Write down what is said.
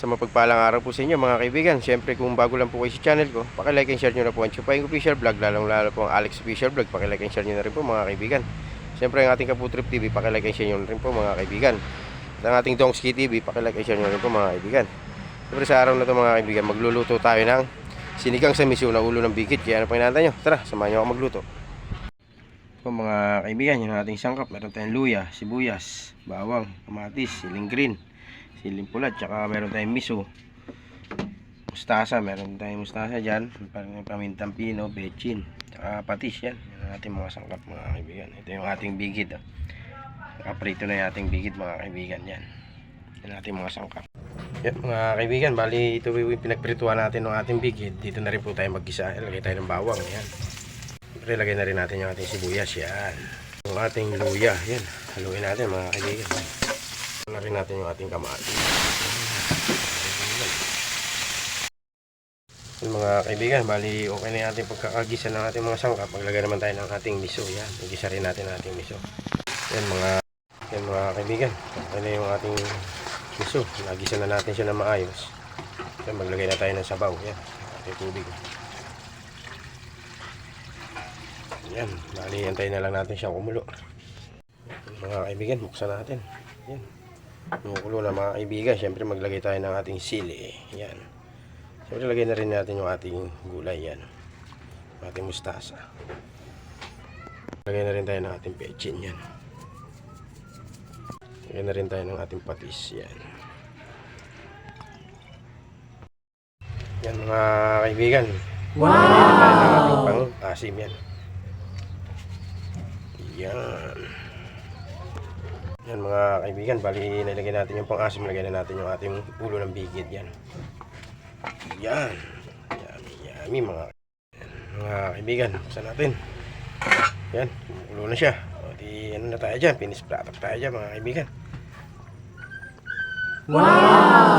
Sa mapagpalang araw po sa inyo mga kaibigan. Siyempre kung bago lang po kayo sa channel ko, pakilike and share nyo na po ang Chupaying Official Vlog, lalong lalo po ang Alex Official Vlog, pakilike and share nyo na rin po mga kaibigan. Siyempre ang ating Kaputrip TV, pakilike and share nyo na rin po mga kaibigan. At ang ating Dongski TV, pakilike and share nyo na rin po mga kaibigan. Siyempre sa araw na to mga kaibigan, magluluto tayo ng sinigang sa miso na ulo ng bigit. Kaya ano pa hinahantay nyo? Tara, samahan nyo ako magluto. Po mga kaibigan, yung ating sangkap, meron tayong luya, sibuyas, bawang, kamatis, siling green, siling pula, tsaka meron tayong miso, mustasa, meron tayong mustasa dyan, parang pamintang pino, bechin, tsaka patis yan, yan ang ating mga sangkap mga kaibigan. Ito yung ating bigid. Oh. Nakaprito na yung ating bigid mga kaibigan yan. Yan ating mga sangkap. Yan mga kaibigan, bali ito yung pinagprituhan natin ng ating bigid. Dito na rin po tayo mag-isa. Ilagay tayo ng bawang. Yan. Siyempre, lagay na rin natin yung ating sibuyas. Yan. Yung ating luya. Yan. Haluin natin mga kaibigan. Na rin natin yung ating kamatis. Mga kaibigan, bali okay na yung ating pagkakagisa ng ating mga sangkap. Maglagay naman tayo ng ating miso. Yan. Igisa rin natin ang ating miso. Yan mga yan mga kaibigan. Okay na yung ating miso. Nagisa na natin siya na maayos. Yan, maglagay na tayo ng sabaw. Yan. Ating tubig. Yan, bali antayin na lang natin siyang kumulo. Mga kaibigan, buksan natin. Yan. Kumukulo na mga kaibigan, syempre maglagay tayo ng ating sili. Yan. Syempre lagay na rin natin yung ating gulay yan. Ating mustasa. Lagay na rin tayo ng ating pechin yan. Lagay na rin tayo ng ating patis yan. Yan mga kaibigan. Wow! Lagay tayo ng ating pang asim yan. Yan. Yan mga kaibigan, bali nilagay natin yung pang-asim, lagay na natin yung ating ulo ng bigid yan. Yan. Yummy, yummy mga yan, mga kaibigan, buksan natin. Yan, ulo na siya. O di ano na tayo dyan, finish product tayo dyan mga kaibigan. Wow!